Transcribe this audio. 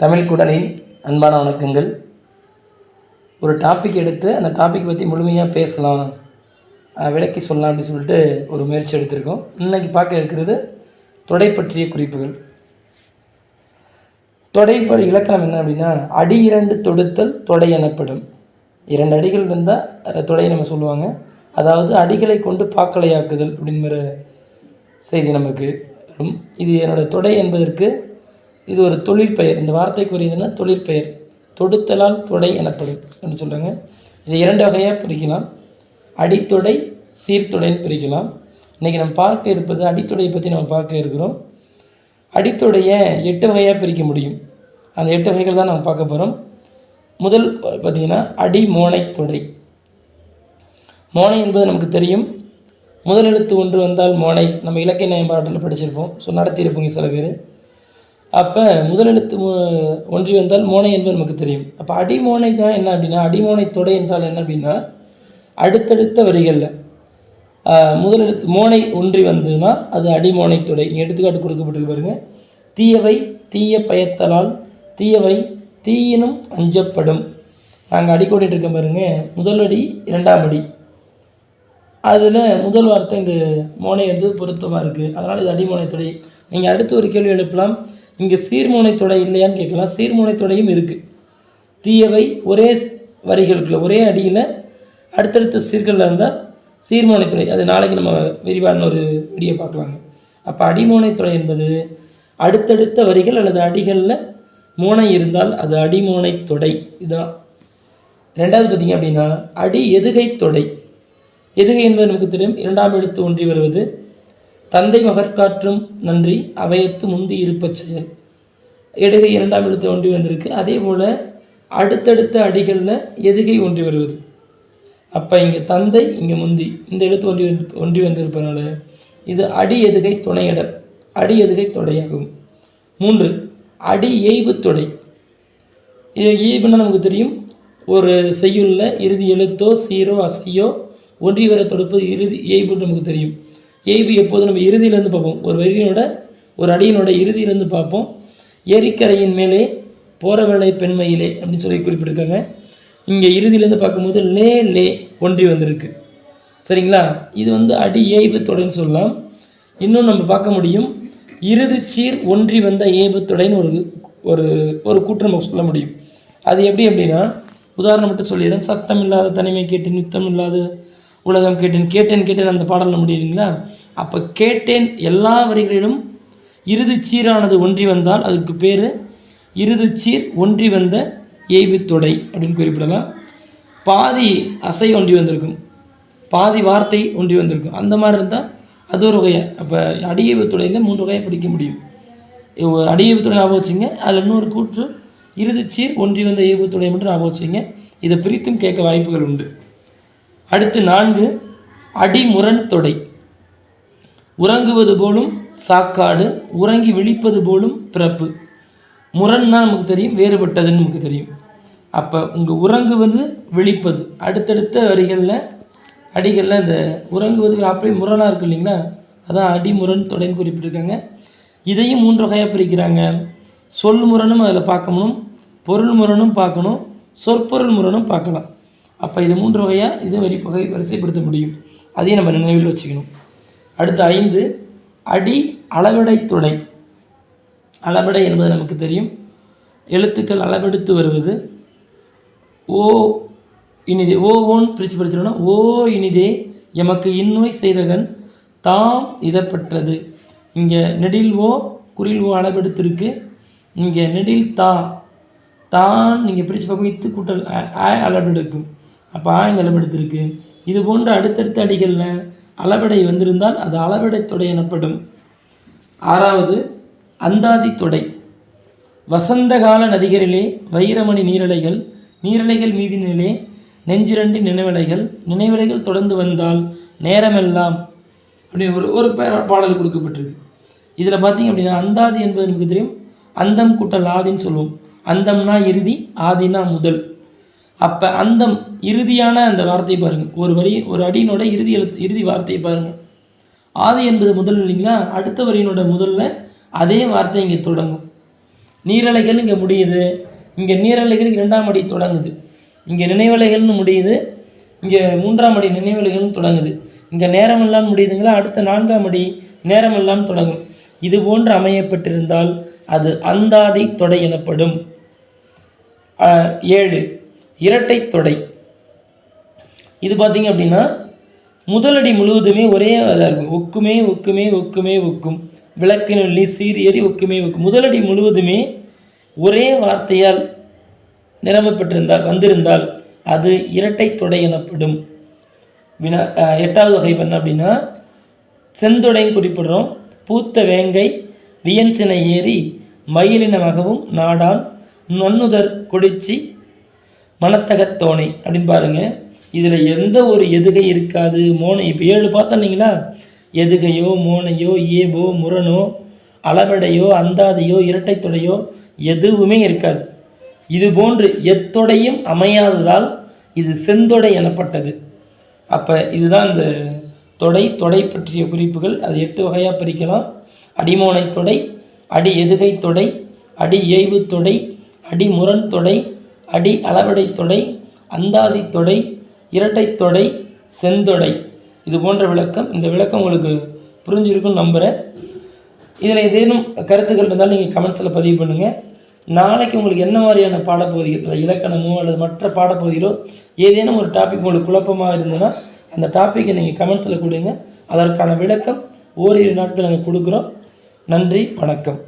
தமிழ் குடலின் அன்பான வணக்கங்கள். ஒரு டாபிக் எடுத்து அந்த டாபிக் பற்றி முழுமையாக பேசலாம். விளக்கி சொல்லலாம் அப்படின்னு சொல்லிட்டு ஒரு முயற்சி எடுத்திருக்கோம். இன்றைக்கி பார்க்க இருக்கிறது தொடை பற்றிய குறிப்புகள். தொடைப்பட இலக்கணம் என்ன அப்படின்னா அடி இரண்டு தொடுத்தல் தொடை எனப்படும். இரண்டு அடிகள் இருந்தால் தொடை நம்ம சொல்லுவாங்க. அதாவது அடிகளை கொண்டு பாக்கலையாக்குதல் அப்படிங்கிற செய்தி நமக்கு இது என்னோடய தொடை என்பதற்கு இது ஒரு தொழிற்பெயர் இந்த வார்த்தைக்குரியதுன்னா தொழிற்பெயர் தொடுத்தலால் தொடை எனப்படும் என்று சொல்கிறாங்க இதை இரண்டு வகையாக பிரிக்கலாம். அடித்தொடை சீர்தொடைன்னு பிரிக்கலாம். இன்றைக்கி நம்ம பார்க்க இருப்பது அடித்தொடையை பற்றி நம்ம பார்க்க இருக்கிறோம். அடித்தொடையை எட்டு வகையாக பிரிக்க முடியும். அந்த எட்டு வகைகள் தான் நம்ம பார்க்க போகிறோம் முதல் பார்த்திங்கன்னா அடி மோனை தொடை மோனை என்பது நமக்கு தெரியும். முதல் எழுத்து ஒன்று வந்தால் மோனை. நம்ம இலக்கிய நயம் பாடலில் படிச்சிருப்போம். ஸோ நடத்தியிருப்போங்க சில பேர். அப்போ முதல் எழுத்து மு- ஒன்றி வந்தால் மோனை என்பது நமக்கு தெரியும். அப்போ அடிமோனை தான் என்ன அப்படின்னா அடிமோனை தொடை என்றால் என்ன அப்படின்னா அடுத்தடுத்த வரிகளில். முதலெழுத்து மோனை ஒன்றி வந்ததுன்னா அது அடிமோனை தொடை. இங்கே எடுத்துக்காட்டு கொடுக்கப்பட்டிருக்கு பாருங்கள் தீயவை தீய பயத்தலால் தீயவை தீயினும் அஞ்சப்படும். நாங்கள் அடிக்கோடிட்டு இருக்கோம் பாருங்க. முதல் அடி இரண்டாம் அடி. அதில் முதல் வார்த்தை இங்கே மோனை வந்து பொருத்தமாக இருக்குது அதனால் இது அடிமோனை தொடை. நீங்கள் அடுத்து ஒரு கேள்வி எழுப்பலாம். இங்கே சீர்மோனை தொடை இல்லையான்னு கேட்கலாம். சீர்மோனை தொடையும் இருக்குது தீயவை ஒரே வரிகளுக்குள்ள ஒரே அடியில் அடுத்தடுத்த சீர்களில் இருந்தால் சீர்மோனை துறை அது நாளைக்கு நம்ம விரிவான ஒரு வீடியோ பார்க்கலாங்க. அப்போ அடிமோனை துறை என்பது அடுத்தடுத்த வரிகள் அல்லது அடிகளில் மோனை இருந்தால் அது அடிமோனை தொடை. இதுதான் ரெண்டாவது பார்த்திங்க அப்படின்னா அடி எதுகை தொடை. எதுகை என்பது நமக்கு தெரியும். இரண்டாம் எழுத்து ஒன்றி வருவது தந்தை மகற்காற்றும் நன்றி அவையத்து முந்தி இருப்பச் செயல். இடகை இரண்டாம் எழுத்து ஒன்றி வந்திருக்கு. அதே போல் அடுத்தடுத்த அடிகளில் எதுகை ஒன்றி வருவது. அப்போ இங்கே தந்தை இங்கே முந்தி. இந்த எழுத்து ஒன்றி ஒன்றி வந்திருப்பதனால இது அடி எதுகை துணையிடம் அடி எதுகை தொடையாகும். மூன்று அடி எய்பு தொடை. இது ஈபுன்னா நமக்கு தெரியும். ஒரு செய்யுள்ள இறுதி எழுத்தோ சீரோ அசையோ ஒன்றி வர தொடுப்பது இறுதி ஏய்புன்னு நமக்கு தெரியும். ஏய்பு எப்போதும் நம்ம இறுதியிலேருந்து பார்ப்போம். ஒரு வரியினோட ஒரு அடியினோட இறுதியிலேருந்து பார்ப்போம். ஏரிக்கரையின் மேலே போகிற வேலை பெண்மையிலே அப்படின்னு சொல்லி குறிப்பிட்டிருக்காங்க. இங்கே இறுதியிலேருந்து பார்க்கும்போது லே லே ஒன்றி வந்திருக்கு. சரிங்களா? இது வந்து அடி ஏய்பு தொடைன்னு சொல்லலாம். இன்னும் நம்ம பார்க்க முடியும். இறுதி சீர் ஒன்றி வந்த ஏய்பு தொடைன்னு ஒரு ஒரு ஒரு கூற்று நம்ம சொல்ல முடியும். அது எப்படி அப்படின்னா உதாரணம் மட்டும் சொல்லிடுறேன். சத்தம் இல்லாத தனிமை கேட்டு நித்தம் இல்லாத உலகம் கேட்டேன் கேட்டேன் கேட்டேன் அந்த பாடலில் முடியுதுங்களா? அப்போ கேட்டேன் எல்லா வரிகளிலும் இறுதி சீரானது ஒன்றி வந்தால் அதுக்கு பேர் இறுதி சீர் ஒன்றி வந்த எய்வித்தொடை அப்படின்னு குறிப்பிடலாம். பாதி அசை ஒன்றி வந்திருக்கும். பாதி வார்த்தை ஒன்றி வந்திருக்கும். அந்த மாதிரி இருந்தால் அது ஒரு வகையை அப்போ அடியேவு துறையில் மூன்று வகையை பிடிக்க முடியும். இவ- அடியேவு ஞாபகம் வச்சுங்க. அதில் இன்னொரு கூற்று இறுதிச்சீர் ஒன்றி வந்த ஏவு துறை மட்டும் ஞாபகம் வச்சுங்க. இதை பிரித்தும் கேட்க வாய்ப்புகள் உண்டு. அடுத்து நான்கு அடிமுரண் தொடை. உறங்குவது போலும் சாக்காடு உறங்கி விழிப்பது போலும் பிறப்பு. முரண்னா நமக்கு தெரியும் வேறுபட்டதுன்னு நமக்கு தெரியும். அப்போ உங்கள் உறங்குவது விழிப்பது. அடுத்தடுத்த வரிகளில் அடிகளில் இந்த உறங்குவது அப்படியே முரணாக இருக்கு இல்லைங்களா? அதான் அடிமுரண் தொடைன்னு குறிப்பிட்டிருக்காங்க. இதையும் மூன்று வகையாக பிரிக்கிறாங்க. சொல் முரணும் அதில் பார்க்கணும் பொருள் முரணும் பார்க்கணும் சொற்பொருள் முரணும் பார்க்கலாம். அப்போ இது மூன்று வகையாக இது வரி வகை வரிசைப்படுத்த முடியும். அதையும் நம்ம நினைவில் வச்சுக்கணும். அடுத்து ஐந்து அடி அளவடை துணை. அளபடை என்பது நமக்கு தெரியும். எழுத்துக்கள் அளவெடுத்து வருவது. ஓ இனிதே ஓ ஓன் பிரித்து படிச்சிடணும் ஓ இனிதே எமக்கு இன்னோய் செய்தகன் தாம் இதற்பட்டது இங்கே நெடில் ஓ குறில் ஓ அளவெடுத்திருக்கு. இங்கே நெடில் தா தான் நீங்கள் பிரித்து பார்க்கும் இத்து கூட்டல் அளவெடுக்கும். அப்போ ஆ இது போன்ற அடுத்தடுத்த அடிகளில் அளவடை வந்திருந்தால் அது அளவடை தொடை எனப்படும். ஆறாவது அந்தாதி தொடை. வசந்த கால நதிகளிலே வைரமணி நீரலைகள் நீரலைகள் மீதினிலே நெஞ்சிரண்டு நினைவலைகள் நினைவலைகள் தொடர்ந்து வந்தால் நேரமெல்லாம் அப்படி ஒரு ஒரு பாடல் கொடுக்கப்பட்டிருக்கு. இதில் பார்த்தீங்க அப்படின்னா அந்தாதி என்பது நமக்கு தெரியும். அந்தம் கூட்டல் ஆதின்னு சொல்லுவோம். அந்தம்னா இறுதி ஆதினா முதல். அப்போ அந்த இறுதியான அந்த வார்த்தையை பாருங்கள் ஒரு வரி ஒரு அடியினோட இறுதி எழுத்து இறுதி வார்த்தையை பாருங்கள் ஆதி என்பது முதல் இல்லைங்களா? அடுத்த வரியினோட முதல்ல அதே வார்த்தை இங்கே தொடங்கும். நீரலைகள் இங்கே முடியுது. இங்கே நீரலைகள் இரண்டாம் அடி தொடங்குது. இங்கே நினைவலைகள்னு முடியுது. இங்கே மூன்றாம் அடி நினைவலைகள்னு தொடங்குது. இங்கே நேரமெல்லாம் முடியுதுங்களா? அடுத்த நான்காம் அடி நேரமெல்லாம் தொடங்கும். இது போன்று அமையப்பட்டிருந்தால் அது அந்தாதி தொடை எனப்படும். ஏழு. இரட்டை தொடை. இது பார்த்தீங்க அப்படின்னா முதலடி முழுவதுமே ஒரே இதாக இருக்கும். ஒக்குமே ஒக்குமே ஒக்குமே ஒக்கும். விளக்கினொல்லி சீரியரி ஒக்குமே ஒக்கும். முதலடி முழுவதுமே ஒரே வார்த்தையால் நிரம்பப்பட்டிருந்தால் வந்திருந்தால் அது இரட்டை தொடை எனப்படும். வினா எட்டாவது வகை பண்ண அப்படின்னா செந்தொடைன்னு குறிப்பிடுறோம். பூத்த வேங்கை வியன்சினை ஏறி மயிலினமாகவும் நாடான் நன்னுதர் கொடிச்சி மனத்தகத்தோணை அப்படின்னு பாருங்க. இதில் எந்த ஒரு எதுகை இருக்காது. மோனை இப்போ ஏழு பார்த்தோன்னீங்களா எதுகையோ மோனையோ ஏபோ முரணோ அளவடையோ அந்தாதையோ இரட்டைத்தொடையோ எதுவுமே இருக்காது. இது போன்று எத்தொடையும் அமையாததால் இது செந்தொடை எனப்பட்டது. அப்போ இதுதான் இந்த தொடை தொடை பற்றிய குறிப்புகள். அது எட்டு வகையாக பிரிக்கலாம். அடிமோனை தொடை அடி எதுகை தொடை அடி ஏய்வு தொடை அடி முரண் தொடை அடி அளவடை தொடை அந்தாதி தொடை இரட்டை தொடை செந்தொடை. இது போன்ற விளக்கம். இந்த விளக்கம் உங்களுக்கு புரிஞ்சிருக்கும்னு நம்புகிறேன் இதில் ஏதேனும் கருத்துக்கள் இருந்தாலும் நீங்கள் கமெண்ட்ஸில் பதிவு பண்ணுங்கள் நாளைக்கு உங்களுக்கு என்ன மாதிரியான பாடப்பகுதிகள் இலக்கணமோ அல்லது மற்ற பாடப்பகுதிகளோ ஏதேனும் ஒரு டாபிக் உங்களுக்கு குழப்பமாக இருந்ததுன்னா அந்த டாப்பிக்கை நீங்கள் கமெண்ட்ஸில் கொடுங்க. அதற்கான விளக்கம் ஓரிரு நாட்கள் நாங்கள் கொடுக்குறோம். நன்றி வணக்கம்.